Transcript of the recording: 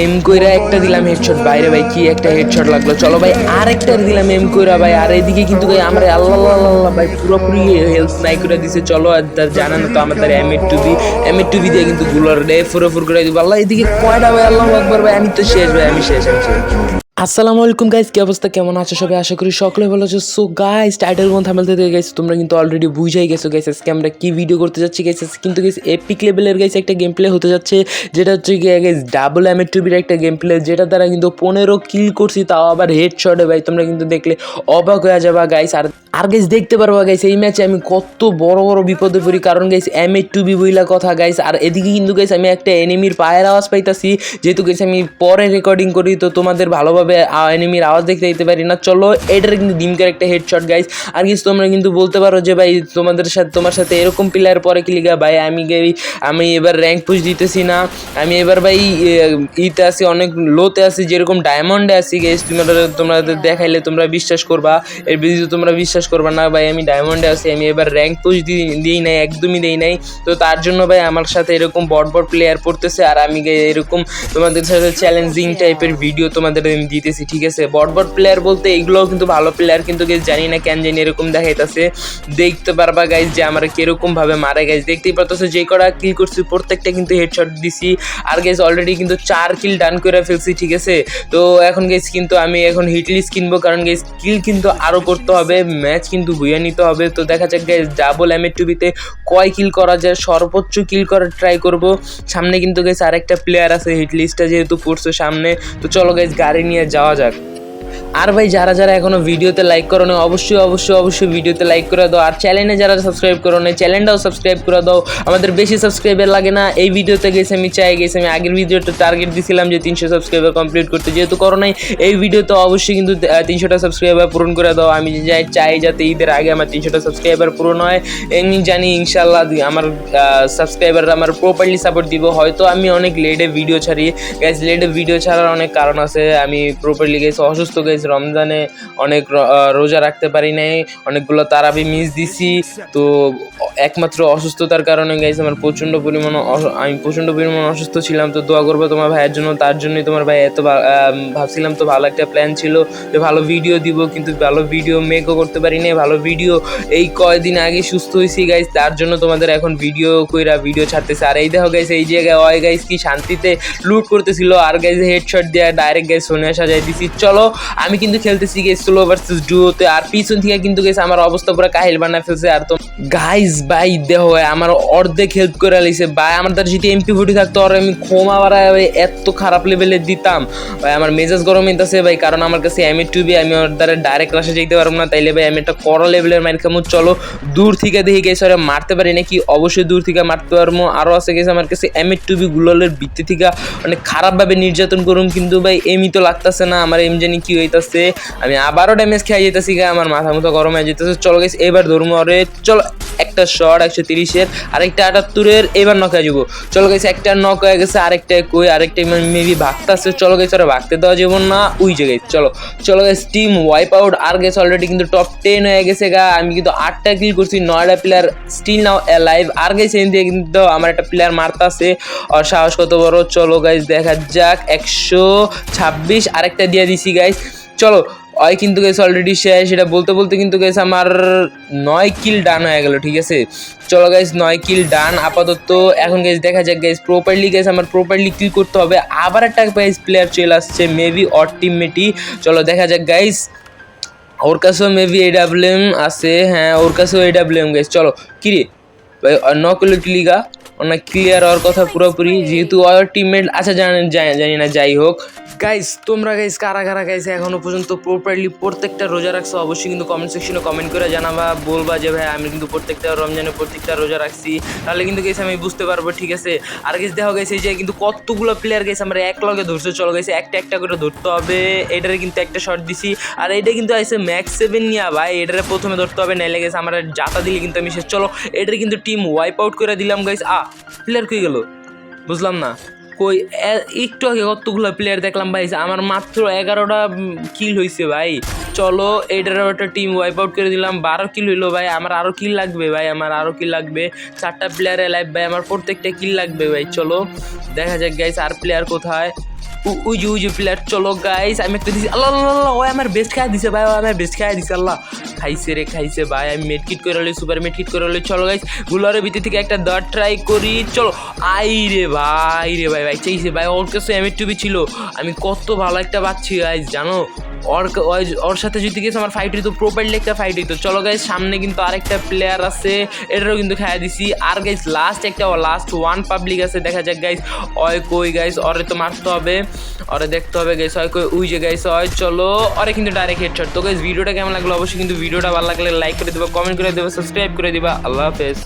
M কইরা একটা দিলাম হেডশট বাইরে ভাই, কি একটা হেডশট লাগল? চলো ভাই, আরেকটা দিলাম এম কইরা ভাই। আর এদিকে কিন্তু ভাই, আমরা আল্লাহ আল্লাহ ভাই পুরোপুরি হেলথ নাই করে দিছে। চলো, আর তার জানেন তো আমাদের এম এর টুবি। এম এর টুবি দিয়ে কিন্তু গুলোর ডে ফুরো করে দিব। আল্লাহ, এদিকে কয়টা ভাই? আল্লাহ একবার ভাই, আমি তো শেষ ভাই, আমি শেষ আছি আসসালামু আলাইকুম গাইস কি অবস্থা? কেমন আছো সবাই? আশা করি সকলে ভালো আছো। সো গাইস টাইটেল কোন থামেল থেকে গাইস তোমরা কিন্তু অলরেডি বুঝাই গেছো গাইস আজকে আমরা কি ভিডিও করতে যাচ্ছি গাইস কিন্তু গাইস এপিক লেভেলের গাইস একটা গেম প্লে হতে যাচ্ছে, যেটা হচ্ছে কি গাইস ডাবল এম টুবির একটা গেম প্লে যেটা দ্বারা কিন্তু পনেরো কিল করছি, তাও আবার হেড শটে ভাই, তোমরা কিন্তু দেখলে অবাক হয়ে যাবা গাইস আর আর গাইস দেখতে পারবা গাইস এই ম্যাচে আমি কত বড় বড় বিপদে পড়ি, কারণ guys M A to B বইলা কথা গাইস আর এদিকে কিন্তু গাইস আমি একটা এনিমির পায়ের আওয়াজ পাইতাছি, যেহেতু গাইস আমি পরে রেকর্ডিং করি, তো তোমাদের ভালোভাবে এনিমির আওয়াজ দেখতে দিতে পারি না। চলো, এটার কিন্তু ডিমকার একটা হেডশট গাইজ আর কিছু তোমরা কিন্তু বলতে পারো যে, ভাই, তোমাদের সাথে, তোমার সাথে এরকম প্লেয়ার পরে কি লিগা ভাই, আমি আমি এবার র্যাঙ্ক পুশ দিতেছি না। আমি এবার, ভাই ইতে আছি, অনেক লোতে আছি, যেরকম ডায়মন্ডে আছি গাইস তোমরা, তোমাদের দেখাইলে তোমরা বিশ্বাস করবা। এর বিরুদ্ধে তোমরা বিশ্বাস করবা না, ভাই। আমি ডায়মন্ডে আছি, আমি এবার র্যাঙ্ক পুশ দিই দিই নাই, একদমই দিই নাই। তো তার জন্য, ভাই, আমার সাথে এরকম বড় বড় প্লেয়ার পড়তেছে। আর আমি এরকম তোমাদের সাথে চ্যালেঞ্জিং টাইপের ভিডিও তোমাদের আমি দিতেছি ঠিক আছে? বড় বড় প্লেয়ার বলতে এগুলোও কিন্তু ভালো প্লেয়ার কিন্তু জানি না কেন জানি এরকম দেখাইতেছে। দেখতে পারবা গাইস যে আমরা কীরকম ভাবে মারে গাইস দেখতেই পারতেছো যে কটা কিল করছি, প্রত্যেকটা কিন্তু হেডশট দিছি। আর গাইস অলরেডি কিন্তু চার কিল ডান করে ফেলছি, ঠিক আছে? তো এখন গাইস কিন্তু আমি এখন হিট লিস্ট কিনবো, কারণ গাইস কিল কিন্তু আরও করতে হবে ম্যাচ কিন্তু বুঝে নিতে হবে। তো দেখা যাক গাইস ডাবল এম টুবিতে কয় কিল করা যায়, সর্বোচ্চ কিল করার ট্রাই করব। সামনে কিন্তু গাইস আরেকটা প্লেয়ার আছে হিটলিস্টটা যেহেতু পড়ছে সামনে। তো চলো গাইস গাড়ি নিয়ে যাওয়া যাক। আর ভাই, যারা যারা এখনও ভিডিওতে লাইক করো না অবশ্যই অবশ্যই অবশ্যই ভিডিওতে লাইক করে দাও। আর চ্যানেলে যারা সাবস্ক্রাইব করো না চ্যানেলটাও সাবস্ক্রাইব করে দাও। আমাদের বেশি সাবস্ক্রাইবার লাগে না। এই ভিডিওতে গেছে আমি চাই, গেছি আমি আগের ভিডিওতে টার্গেট দিছিলাম যে তিনশো সাবস্ক্রাইবার কমপ্লিট করতে। যেহেতু করো নাই, এই ভিডিওতে অবশ্যই কিন্তু তিনশোটা সাবস্ক্রাইবার পূরণ করে দাও। আমি যাই, চাই যাতে ঈদের আগে আমার তিনশোটা সাবস্ক্রাইবার পূরণ হয়। এমনি জানি ইনশাল্লাহ আমার সাবস্ক্রাইবাররা আমার প্রপারলি সাপোর্ট দিব। হয়তো আমি অনেক লেটে ভিডিও ছাড়ি। গ্যাস লেটে ভিডিও ছাড়ার অনেক কারণ আছে। আমি প্রপারলি গেছি অসুস্থ গেছি রমজানে অনেক রোজা রাখতে পারি নাই, অনেকগুলো তারাবি মিস দিছি। তো, একমাত্র অসুস্থতার কারণে গেছে আমার প্রচণ্ড পরিমাণ আমি প্রচণ্ড পরিমাণ অসুস্থ ছিলাম। তো দোয়া করব তোমার ভাইয়ের জন্য, তার জন্যই তোমার ভাই এত ভাবছিলাম তো ভালো একটা প্ল্যান ছিল যে ভালো ভিডিও দিব, কিন্তু ভালো ভিডিও মেকও করতে পারি না ভালো ভিডিও এই কয়দিন আগে সুস্থ হয়েছি গাইস তার জন্য তোমাদের এখন ভিডিও কইরা ভিডিও ছাড়তেছে। আর এই দেখো গাইস এই জায়গায় অয় গাইস কি শান্তিতে লুট করতেছিল। আর গাইস হেডশট দিয়ে ডাইরেক্ট গাইস সোনিয়া সাজাই দিছি। চলো আমি কিন্তু খেলতেছি গাইস স্লো ভার্সেস ডুওতে আর পিছন থেকে কিন্তু গেছে আমার অবস্থা পুরো কাহিল বানা ফেলছে। আর তো গাইস ভাই ভাই, আমার অর্ধেক হেল্প করে লিছে ভাই আমার তার যদি এমপি ফুটি থাকতো আর আমি ক্ষমা বাড়ায় এত খারাপ লেভেলে দিতাম। ভাই আমার মেজাজ গরম হইতাছে ভাই কারণ আমার কাছে এম এ টুবি আমি ওর দ্বারা ডাইরেক্ট রাশে যেতে পারব না। তাইলে ভাই আমি একটা করো লেভেলের মাইর খামু। চলো দূর থেকে দেখি গেছে ওরা মারতে পারি নাকি? অবশ্যই দূর থেকে মারতে পারব। আরও আছে গেছে আমার কাছে এম এ টুবি গুলোলের ভিত্তি থেকে অনেক খারাপভাবে নির্যাতন করুম। কিন্তু ভাই এমই তো লাগতেছে না। আমার এম জানি কি হইতাছে আমি আবারও ড্যামেজ খেয়ে যেতেছি গা, আমার মাথা মতো গরম হয়ে যেতেছে চলো গেছি এবার ধরুম আরে চলো। একটা শট একশো তিরিশের, আরেকটা আটাত্তরের, এবার নক হয়ে যাব। চলো গেছে একটা নক হয়ে গেছে, আরেকটা কই, আরেকটা মেবি ভাগতেছে। চলো গেছে ওরা ভাগতে দেওয়া যাব না উই জায়গায় চলো। চলো গেছে টিম ওয়াইপ আউট আর গেছে অলরেডি কিন্তু টপ টেন হয়ে গেছে গা। আমি কিন্তু আটটা কিল করছি, নয়টা প্লেয়ার স্টিল নাও লাইভ আর গেছে এন দিয়ে কিন্তু আমার একটা প্লেয়ার মারতাছে। আর সাহস কত বড়। চলো গাইজ দেখা যাক, একশো ছাব্বিশ, আরেকটা দিয়ে দিছি গাইজ চলো ওই কিন্তু গেছে অলরেডি শেষ। সেটা বলতে বলতে কিন্তু গেছে আমার নয় কিল ডান হয়ে গেল, ঠিক আছে? চলো গাইজ নয় কিল ডান আপাতত এখন গেছে দেখা যাক গাইজ প্রপারলি গেছে আমার প্রপারলি কিল করতে হবে। আবার একটা গাইজ প্লেয়ার চলে আসছে মেবি অর টিমমেটই চলো দেখা যাক গাইজ ওর কাছেও মেবি এডাব্লিউএম আছে হ্যাঁ ওর কাছেও এডাব্লিউএম গাইজ চলো, কিরে? নকলে লিগা? অনেক ক্লিয়ার হওয়ার কথা পুরোপুরি, যেহেতু ওর টিমমেট আচ্ছা জানি জানি- জানি না, যাই হোক। গাইস তোমরা গাইস কারা কারা গাইস এখনও পর্যন্ত প্রপারলি প্রত্যেকটা রোজা রাখছো, অবশ্যই কিন্তু কমেন্ট সেকশনে কমেন্ট করে জানাবা, বলবা যে, ভাই, আমি কিন্তু প্রত্যেকটা রমজানে প্রত্যেকটা রোজা রাখছি। তাহলে কিন্তু গেছে আমি বুঝতে পারব, ঠিক আছে? আর গেছে দেখো গেছে যে কিন্তু কতগুলো প্লেয়ার গেছে আমরা এক লগে ধরছে। চলো গেছে একটা একটা করে ধরতে হবে। এটারে কিন্তু একটা শট দিছি। আর, এটা কিন্তু আছে ম্যাক্স সেভেন নিয়ে, ভাই। এটারে প্রথমে ধরতে হবে, নাইলে গেছে আমার জাতা দিলে কিন্তু আমি শেষ। চলো, এটারে কিন্তু টিম ওয়াইপ আউট করে দিলাম গাইস আ প্লেয়ার কই গেল? বুঝলাম না। কই একটু আগে কতগুলো প্লেয়ার দেখলাম ভাই, আমার মাত্র এগারোটা কিল হয়েছে ভাই। চলো এটারও একটা টিম ওয়াইপ আউট করে দিলাম। বারো কিল হইল ভাই, আমার আরও কিল লাগবে ভাই, আমার আরও কিল লাগবে। চারটা প্লেয়ার লাইভ ভাই, আমার প্রত্যেকটা কিল লাগবে ভাই, চলো। দেখা যাক গাইস আর প্লেয়ার কোথায়? ওই যে ওই চলো গাইস আমি একটা দিছি আল্লাহ আল্লাহ আল্লাহ, ওই আমার বেস্ট খাই দিছে ভাই ও আমার বেস্ট খাই দিছে আল্লাহ খাইছে রে খাইছে ভাই আমি মেড কিট করে লই সুপার মেড কিট করে লই চলো গাইস গুলারের ভিতর থেকে একটা দর ট্রাই করি চলো আই রে ভাই রে ভাই ভাই চাইছে ভাই ওর কাছে এম টুবি ছিল আমি কত ভালো একটা পাচ্ছি গাইস জানো ওর ওর সাথে যদি গেছে, আমার ফাইট হইতো প্রপারলি একটা ফাইট হইতো। চলো গাইস সামনে কিন্তু আরেকটা প্লেয়ার আছে, এটারও কিন্তু খাইয়া দিছি। আর গাইস লাস্ট একটা লাস্ট ওয়ান পাবলিক আছে, দেখা যাক গাইস অয় কই গাইস ওরে তো মারতে হবে, ওরে দেখতে হবে গাইস হয় কই ওই যে গাইস হয় চলো, ওরে কিন্তু ডাইরেক্ট হেডশট তো গাইস ভিডিওটা কেমন লাগল? অবশ্যই কিন্তু ভিডিওটা ভালো লাগলে লাইক করে দিবা কমেন্ট করে দিবা সাবস্ক্রাইব করে দিবা। আল্লাহ হাফেজ।